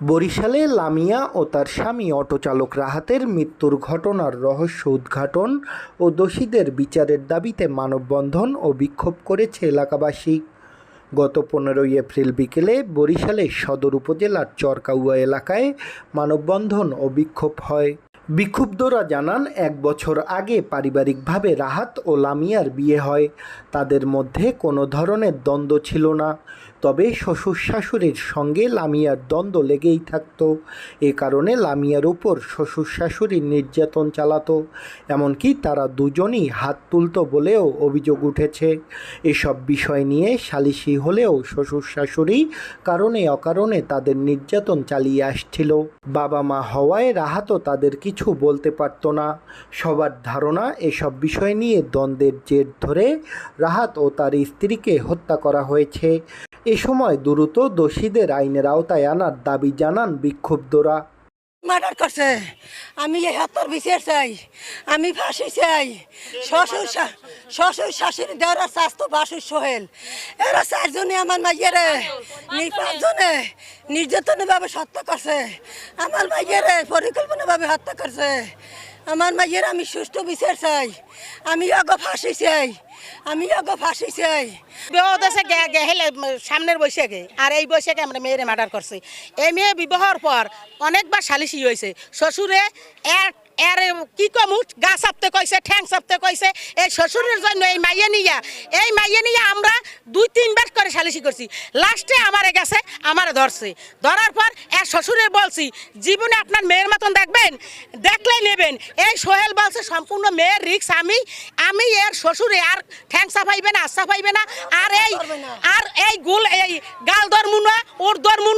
বরিশালে লামিয়া ও তার স্বামী অটোচালক রাহাতের মৃত্যুর ঘটনার রহস্য উদ্ঘাটন ও দোষীদের বিচারের দাবিতে মানববন্ধন ও বিক্ষোভ করেছে এলাকাবাসী। গত পনেরোই এপ্রিল বিকেলে বরিশালের সদর উপজেলার চরকাউয়া এলাকায় মানববন্ধন ও বিক্ষোভ হয়। বিক্ষুব্ধরা জানান, এক বছর আগে পারিবারিকভাবে রাহাত ও লামিয়ার বিয়ে হয়। তাদের মধ্যে কোনো ধরনের দ্বন্দ্ব ছিল না। তবে শ্বশুর শাশুড়ির সঙ্গে লামিয়ার দ্বন্দ্ব লেগেই থাকত। এ কারণে লামিয়ার উপর শ্বশুর শাশুড়ি নির্যাতন চালাতো, এমনকি তারা দুজনই হাত তুলতো বলেও অভিযোগ উঠেছে। এসব বিষয় নিয়ে সালিশি হলেও শ্বশুর শাশুড়ি কারণে অকারণে তাদের নির্যাতন চালিয়ে আসছিল। বাবা মা হওয়ায় রাহাতও তাদের কিছু বলতে পারত না। সবার ধারণা, এসব বিষয় নিয়ে দ্বন্দ্বের জের ধরে রাহাত ও তার স্ত্রীকে হত্যা করা হয়েছে। এ সময় দ্রুত দোষীদের আইনের আওতায় আনার দাবি জানান বিক্ষুব্ধরা। মার্ডার করছে। আমি এই হত্যার বিচার চাই। আমি ফাঁসি চাই। শ্বশুর শ্বশুর শাশুড়ি দেওয়ার স্বাস্থ্য বাসুর সোহেল। এরা চারজনে আমার মাইয়েরে পাঁচজনে নির্যাতনভাবে হত্যা করছে। আমার মাইয়েরে পরিকল্পনাভাবে হত্যা করছে। আমার মাইয়ের আমি সুস্থ বিচার চাই। আমি আগে ফাঁসি চাই। আমি আগে ফাঁসি চাই। দেশে গেলে সামনের বৈশাখে, আর এই বৈশাখে আমরা মেয়েরে মার্ডার করছি। এই মেয়ে বিবাহর পর অনেকবার সালিশি হয়েছে। শ্বশুরে এর এর কি কমু গা চাপতে কইছে ঠ্যাং চাপতে কইছে এই শ্বশুরের জন্য এই মাইয়ে নিয়া এই মাইয়ে নিয়ে আমরা দুই তিনবার করে সালিশি করছি। লাস্টে আমারে গেছে আমারে ধরছে। ধরার পর এর শ্বশুরের বলছি জীবনে আপনার মেয়ের মতন দেখবেন? দেখলেই নেবেন। এই সোহেল বলছে সম্পূর্ণ মেয়ের রিক্স আমি আমি এর শ্বশুরে আর ঠ্যাং সাফাইবে না আশা পাইবে না। আর এই আর এই গুল এই গাল ধর্মুনা ওর ধর্মুনা এই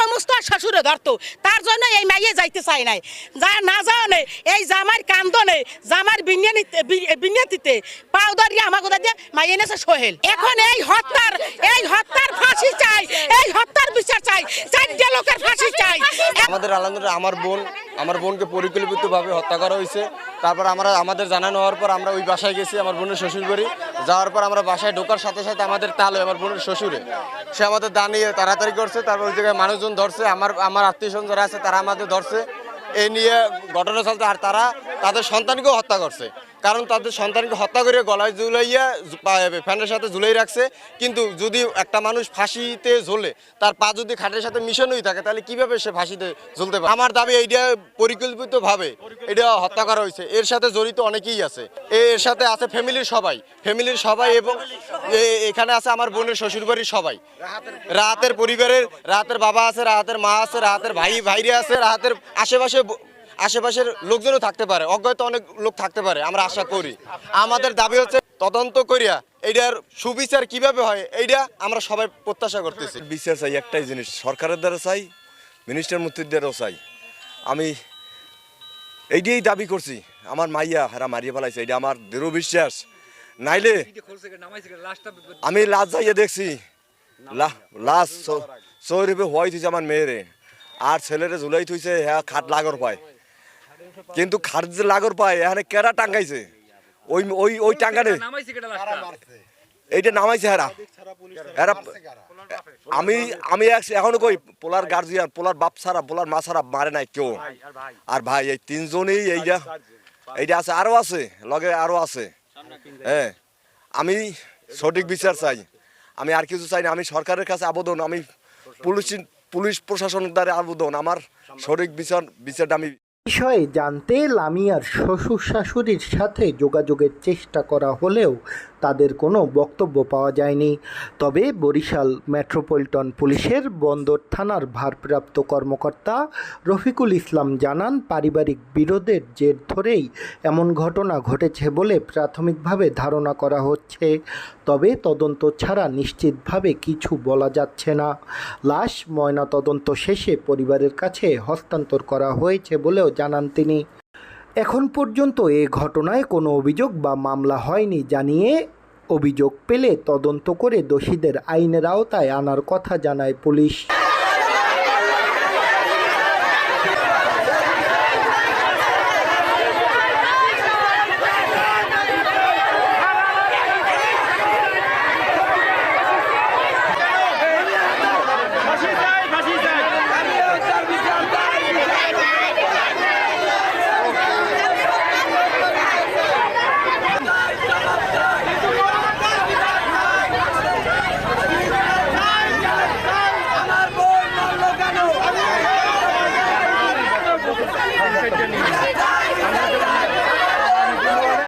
সমস্ত শ্বশুরে ধরত। তার জন্য এই মাইয়ে যাইতে চাই নাই। যা না যাও নেই এই জামার কান্দনে জামার বিনিয়ানিতে বিনিয়াতিতে পাও দাঁড়িয়ে আমাকে দিয়ে মাইয়ে নেছে সোহেল। এখন এই হত্যার এই হত্যার ফাঁসি চাই, এই হত্যার বিচার চাই, চারটে লোকের ফাঁসি চাই। আমাদের আলহামদুলিল্লাহ, আমার বোন আমার বোনকে পরিকল্পিতভাবে হত্যা করা হয়েছে। তারপর আমরা আমাদের জানানো হওয়ার পর আমরা ওই বাসায় গেছি আমার বোনের শ্বশুর বাড়ি যাওয়ার পর আমরা বাসায় ঢোকার সাথে সাথে আমাদের তালে আমার বোনের শ্বশুরে। সে আমাদের দাঁড়িয়ে তাড়াতাড়ি করছে, তারপর ওই জায়গায় মানুষজন ধরছে, আমার আমার আত্মীয় স্বজন যারা আছে তারা আমাদের ধরছে। এই নিয়ে ঘটনা চলছে আর তারা তাদের সন্তানকেও হত্যা করছে। কারণ তাদের সন্তানকে হত্যা করে গলায় ঝুলাইয়া ফ্যানের সাথে ঝুলাই রাখছে। কিন্তু যদি একটা মানুষ ফাঁসিতে ঝোলে, তার পা যদি খাটের সাথে মিশনই থাকে, তাহলে কীভাবে সে ফাঁসিতে ঝুলতে পারে? আমার দাবি এইটা পরিকল্পিতভাবে এটা হত্যা করা হয়েছে। এর সাথে জড়িত অনেকেই আছে। এর সাথে আছে ফ্যামিলির সবাই। ফ্যামিলির সবাই এবং এখানে আছে আমার বোনের শ্বশুরবাড়ির সবাই। রাহাতের পরিবারের, রাহাতের বাবা আছে, রাহাতের মা আছে, রাহাতের ভাই, ভাইরে আছে, রাহাতের আশেপাশে আশেপাশের লোকজনও থাকতে পারে, অজ্ঞাত অনেক লোক থাকতে পারে, আমরা আশা করি। আমাদের দাবি হচ্ছে, তদন্ত করিয়া এইটার সুবিচার কীভাবে হয় এইটা আমরা সবাই প্রত্যাশা করতেছি। বিচার চাই একটাই জিনিস, সরকারের দ্বারা চাই মিনিস্টার মন্ত্রীর দ্বারাও চাই। আমি এইটাই দাবি করছি, আমার মাইয়া, হারা মারিয়ে ফেলাইছে এটা আমার দৃঢ় বিশ্বাস। নাইলে আমি লাশ যাইয়ে দেখছি লাশ চৌরিপে হওয়াই থুইছে আমার মেয়েরে, আর ছেলেরে ঝুলাই থুইছে হ্যাঁ খাট লাগর পায়। কিন্তু যে লাগর পায় এখানে কেরা টাঙ্গাইছে? ওই ওই ওই টাঙ্গারে এইটা নামাইছে হেরা। এরা আমি আমি এখনও কই পোলার গার্জিয়ান পোলার বাপ ছাড়া পোলার মা ছাড়া মারে নাই কেউ। আর ভাই। এই তিনজনই এইটা এইটা আছে আরও আছে লগে আরও আছে। হ্যাঁ আমি সঠিক বিচার চাই। আমি আর কিছু চাই না আমি সরকারের কাছে আবেদন আমি পুলিশ পুলিশ প্রশাসনের দ্বারা আবেদন। আমার সঠিক বিচার বিচারটা আমি বিষয়ে জানতে লামিয়ার শ্বশুর শাশুড়ির সাথে যোগাযোগের চেষ্টা করা হলেও তাদের কোনো বক্তব্য পাওয়া যায়নি। তবে বরিশাল মেট্রোপলিটন পুলিশের বন্দর থানার ভারপ্রাপ্ত কর্মকর্তা রফিকুল ইসলাম জানান, পারিবারিক বিরোধের জের ধরেই এমন ঘটনা ঘটেছে বলে প্রাথমিকভাবে ধারণা করা হচ্ছে। তবে তদন্ত ছাড়া নিশ্চিতভাবে কিছু বলা যাচ্ছে না। লাশ ময়নাতদন্ত শেষে পরিবারের কাছে হস্তান্তর করা হয়েছে বলেও জানান তিনি। এখন পর্যন্ত এ ঘটনায় কোনো অভিযোগ বা মামলা হয়নি জানিয়ে অভিযোগ পেলে তদন্ত করে দোষীদের আইনের আওতায় আনার কথা জানায় পুলিশ।